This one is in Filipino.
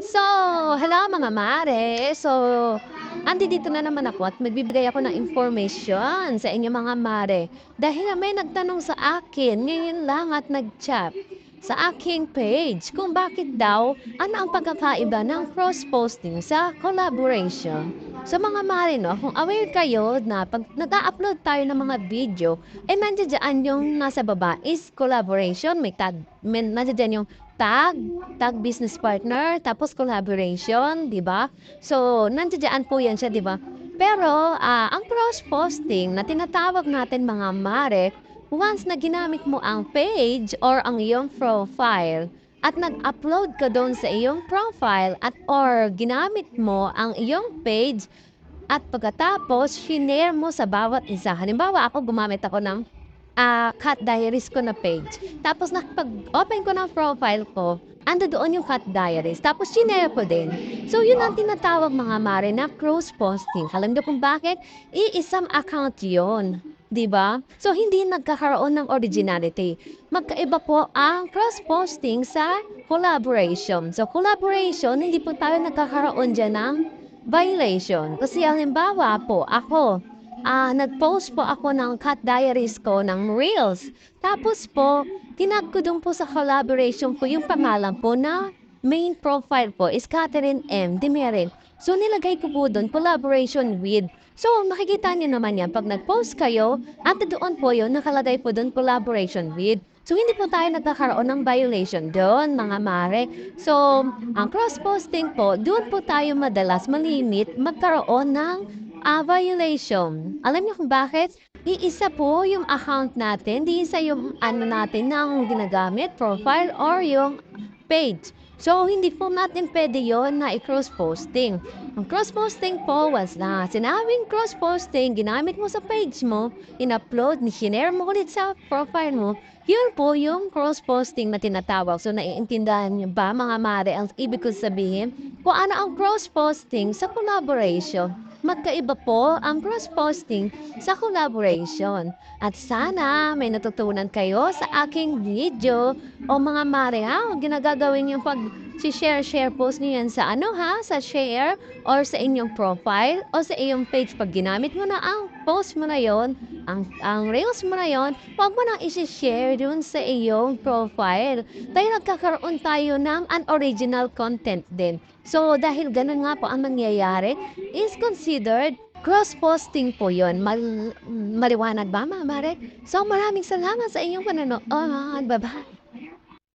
So, hello mga mare. So, andito na naman ako at magbibigay ako ng information sa inyo mga mare. Dahil may nagtanong sa akin ngayon lang at nag-chat sa aking page kung bakit daw ano ang pagkakaiba ng cross-posting sa collaboration. So mga mare, no, kung aware kayo na pag nag-upload tayo ng mga video, eh nandiyan yung nasa baba is collaboration, may tag, nandiyan yung tag, tag business partner, tapos collaboration, di ba? So, nandiyan po yan siya, di ba? Pero, ah, ang cross-posting na tinatawag natin mga mare, once na ginamit mo ang page or ang iyong profile, at nag-upload ka doon sa iyong profile at or ginamit mo ang iyong page at pagkatapos, shinare mo sa bawat isa. Halimbawa, ako gumamit ako ng ah, cut diaries ko na page. Tapos nakapag-open ko ng profile ko, ando doon yung cut diaries. Tapos sinare ko din. So yun ang tinatawag mga mare na cross-posting. Alam niyo kung bakit? Iisang account yon. 'Di ba? So hindi nagkakaroon ng originality. Magkaiba po ang cross-posting sa collaboration. So collaboration, hindi po tayo nagkakaroon dyan ng violation. Kasi halimbawa po, ako, ah nag-post po ako ng cut diaries ko ng Reels. Tapos po, tinag ko po sa collaboration ko yung pangalan po na main profile po is Catherine M. Demerin. So nilagay ko po doon collaboration with. So makikita niyo naman yan pag nag-post kayo at doon po yun nakalagay po doon collaboration with. So hindi po tayo nagkakaroon ng violation doon mga mare. So ang cross-posting po, doon po tayo madalas malimit magkaroon ng ah, violation. Alam niyo kung bakit? Iisa po yung account natin, di isa yung ano natin ng ginagamit, profile or yung page. So, hindi po natin pwede yon na i-cross-posting. Ang cross-posting po was na sinabing cross-posting, ginamit mo sa page mo, in-upload, ni-share mo ulit sa profile mo, yun po yung cross-posting na tinatawag. So, naiintindihan niyo ba mga mare ang ibig ko sabihin? Kung ano ang cross-posting sa collaboration. Magkaiba po ang cross-posting sa collaboration. At sana may natutunan kayo sa aking video o mga huwag ginagagawin yung pag share share post niyo yan sa ano ha, sa share or sa inyong profile o sa iyong page pag ginamit mo na ang post mo na yon, ang ang reels mo na yon, huwag mo nang i-share dun sa iyong profile. Dahil nagkakaroon tayo ng unoriginal content din. So, dahil ganun nga po ang mangyayari, is considered cross-posting po yon. Mal- maliwanag ba, mga mare? So, maraming salamat sa inyong panonood. Bye-bye.